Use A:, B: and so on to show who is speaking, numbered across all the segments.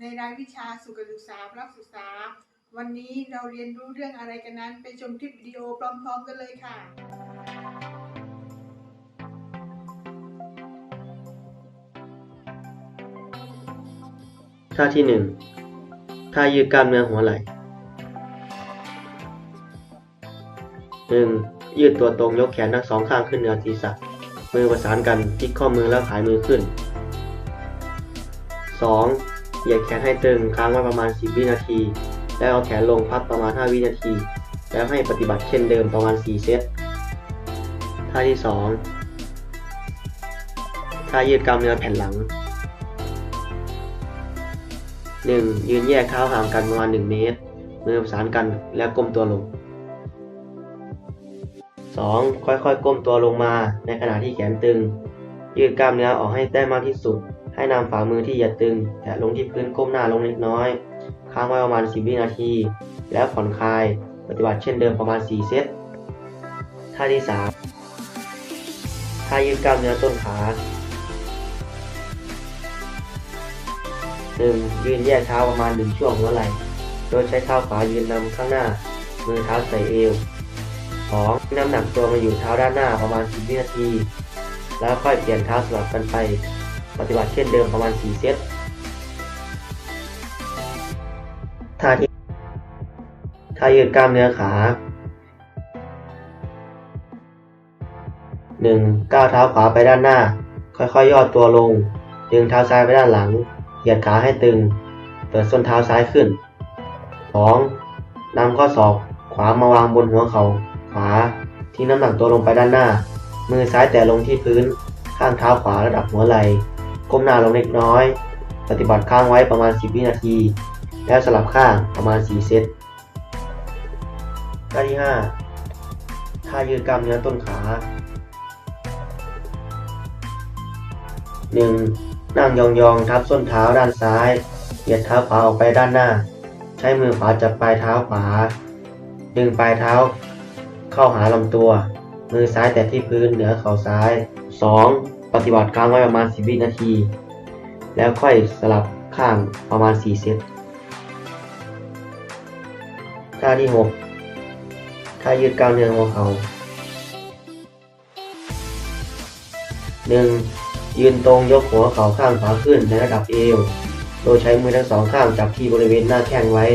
A: ในรายวิชาสุขศึกษาพระศึกษา วันนี้เราเรียนรู้เรื่องอะไรกันนั้น ไปชมคลิปวิดีโอพร้อม ๆ กันเลยค่ะ
B: ท่าที่หนึ่งท่ายืดกล้ามเนื้อหัวไหล่หนึ่งยืดตัวตรงยกแขนทั้งสองข้างขึ้นเหนือศีรษะ มือประสานกันพลิกข้อมือแล้วขายมือขึ้น 2. เหยียดแขนให้ตึงค้างไว้ประมาณ 10 วินาที แล้วเอาแขนลงพักประมาณ 5 วินาที แล้วให้ปฏิบัติเช่นเดิมประมาณ 4 เซต ท่าที่ 2 ท่ายืดกล้ามเนื้อแผ่นหลัง 1. ยืนแยกเท้าห่างกันประมาณ 1 เมตร มือประสานกันแล้วก้มตัวลง 2. ค่อยๆ ก้มตัวลงมาในขณะที่แขนตึง ยืดกล้ามเนื้อออกให้ได้มากที่สุด ให้นำฝ่ามือที่อย่าตึง แตะลงที่พื้นก้มหน้าลงเล็กน้อย ค้างไว้ประมาณ 10 วินาที แล้วผ่อนคลาย ปฏิบัติเช่นเดิมประมาณ 4 เซต ท่าที่ 3 ท่ายืดกล้ามเนื้อต้นขา 1. ยืนแยกเท้าประมาณ 1 ช่วงหัวไหล่ โดยใช้เท้าขวายืนนำข้างหน้า มือเท้าใส่เอว 2. น้ำหนักตัวมาอยู่เท้าด้านหน้าประมาณ 10 วินาที แล้วค่อยเปลี่ยนเท้าสลับกันไป ปฏิบัติเช่นเดิมประมาณ 4 เซตท่าที่ท่ายืดกล้ามเนื้อขา 1. ก้าวเท้าขวาไปด้านหน้า ค่อยๆย่อตัวลง ดึงเท้าซ้ายไปด้านหลัง เหยียดขาให้ตึง เปิดส้นเท้าซ้ายขึ้น 2. นำข้อศอกขวามาวางบนหัวเขา่าขวาทิ้งน้ำหนักตัวลงไปด้านหน้า มือซ้ายแตะลงที่พื้น ข้างเท้าขวาระดับหัวไหล่ ก้มหน้าลงเล็กน้อย ปฏิบัติค้างไว้ประมาณ 10 วินาที แล้วสลับข้างประมาณ 4 เซตท่าที่ 5 ท่ายืดกล้ามเนื้อต้นขา 1. นั่งยองๆ ทับส้นเท้าด้านซ้าย เหยียดเท้าขวาออกไปด้านหน้า ใช้มือขวาจับปลายเท้าขวา ดึงปลายเท้า เข้าหาลำตัว มือซ้ายแตะที่พื้นเหนือเข่าซ้าย 2. ปฏิบัติค้างไว้ประมาณ 10 วินาที แล้วค่อยสลับข้างประมาณ 4 เซตท่าที่ 6 ท่ายืดกล้ามเนื้อหัวเขา่า 1. ยืนตรงยกหัวเข่าข้างขวาขึ้นในระดับเอว โดยใช้มือทั้งสองข้างจับที่บริเวณหน้าแข้งไว้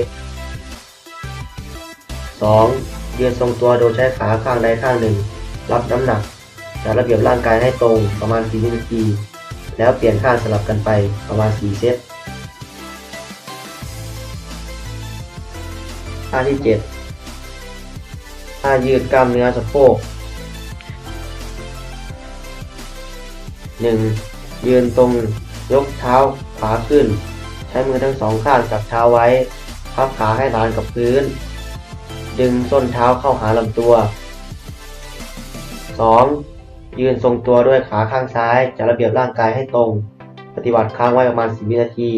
B: 2. ยืนทรงตัวโดยใช้ขาข้างใดข้างหนึ่ง รับน้ำหนัก จัดระเบียบร่างกายให้ตรงประมาณ4วินาที แล้วเปลี่ยนข้างสลับกันไปประมาณ 4 เซตท่าที่ 7ท่ายืดกล้ามเนื้อสะโพก 1. ยืนตรงยกเท้าขวาขึ้น ใช้มือทั้งสองข้างจับเท้าไว้ พับขาให้ฐานกับพื้น ดึงส้นเท้าเข้าหาลำตัว 2. ยืนทรงตัวด้วยขาข้างซ้ายจัดระเบียบร่างกายให้ตรง ปฏิบัติค้างไว้ประมาณ 10 วินาที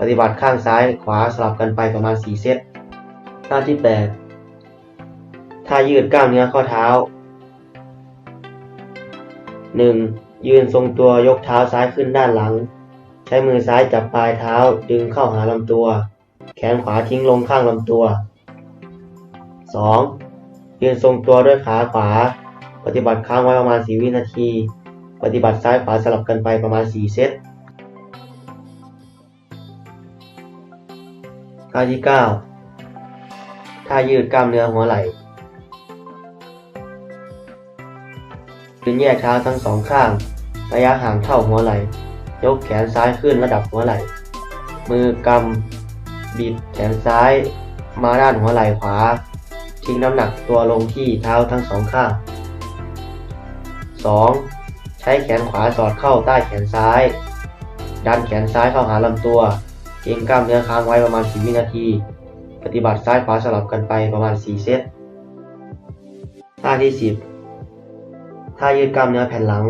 B: ปฏิบัติข้างซ้ายขวาสลับกันไปประมาณ 4 เซต ท่าที่ 8 ท่ายืดกล้ามเนื้อข้อเท้า 1. ยืนทรงตัวยกเท้าซ้ายขึ้นด้านหลัง ใช้มือซ้ายจับปลายเท้าดึงเข้าหาลำตัว แขนขวาทิ้งลงข้างลำตัว 2. ยืนทรงตัวด้วยขาขวา ปฏิบัติค้างไว้ประมาณ 4 วินาที ปฏิบัติซ้ายขวาสลับกันไปประมาณ 4 เซตท่าที่ 9 ท่ายืดกล้ามเนื้อหัวไหล่ยืนแยกเท้าทั้งสองข้าง ระยะห่างเท่าหัวไหล่ ยกแขนซ้ายขึ้นระดับหัวไหล่ มือกำบิดแขนซ้ายมาด้านหัวไหล่ขวา ทิ้งน้ำหนักตัวลงที่เท้าทั้งสองข้าง 2. ใช้แขนขวาสอดเข้าใต้แขนซ้าย ดันแขนซ้ายเข้าหาลำตัว เกรงกล้ามเนื้อค้างไว้ประมาณ 10 วินาที ปฏิบัติซ้ายขวาสลับกันไปประมาณ 4 เซต ท่าที่ 10 ท่ายืดกล้ามเนื้อแผ่นหลัง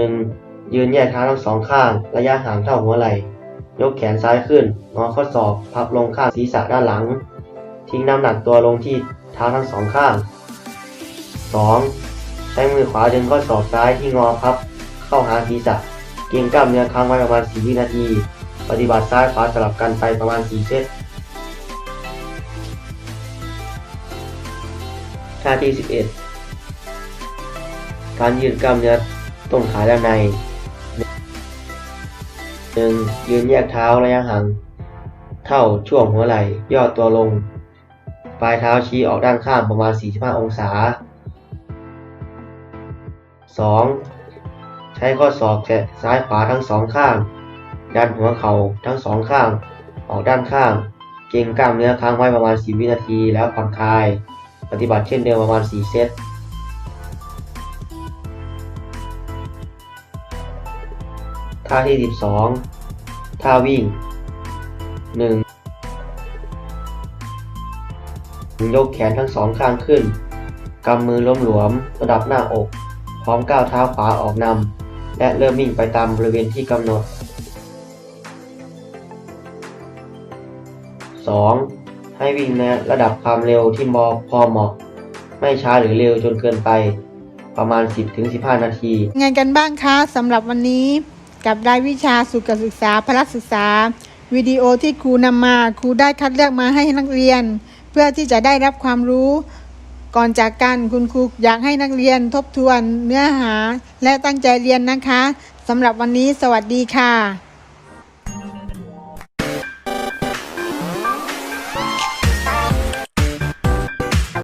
B: 1. ยืนแยกเท้าทั้งสองข้าง ระยะห่างเท่าหัวไหล่ยกแขนซ้ายขึ้นงอข้อศอก พับลงข้างศีรษะด้านหลัง ทิ้งน้ำหนักตัวลงที่เท้าทั้งสองข้าง 2. ใช้มือขวาดึงข้อศอกซ้ายที่งอพับ เข้าหาศีรษะเกรงกล้ามเนื้อค้างไว้ประมาณ 4 วินาที ปฏิบัติซ้ายขวาสลับกันไปประมาณ 4 เซตท่าที่ 11 การยืดกล้ามเนื้อต้นขาด้านใน 1. ยืนแยกเท้าระยะห่างเท่าช่วงหัวไหล่ย่อตัวลง ปลายเท้าชี้ออกด้านข้างประมาณ 45 องศา 2. ใช้ข้อศอกแตะซ้ายขวาทั้งสองข้าง ดันหัวเข่าทั้งสองข้าง ออกด้านข้าง เกรงกล้ามเนื้อค้างไว้ประมาณ 10 วินาทีแล้วผ่อนคลาย ปฏิบัติเช่นเดิมประมาณ 4 เซตท่าที่ 12 ท่าวิ่ง 1. ยกแขนทั้งสองข้างขึ้น กำมือล้มหลวมระดับหน้าอก พร้อมก้าวเท้าขวาออกนำและเริ่มวิ่งไปตามบริเวณที่กำหนด 2. ให้วิ่งในระดับความเร็วที่มอพอเหมาะ ไม่ช้าหรือเร็วจนเกินไป ประมาณ 10-15 นาที
A: ไงกันบ้างคะสำหรับวันนี้ กับรายวิชาสุขศึกษาพละศึกษา วิดีโอที่ครูนำมาครูได้คัดเลือกมาให้นักเรียน เพื่อที่จะได้รับความรู้ ก่อนจากกันคุณครูอยากให้นักเรียนทบทวนเนื้อหาและตั้งใจเรียนนะคะสำหรับวันนี้สวัสดีค่ะ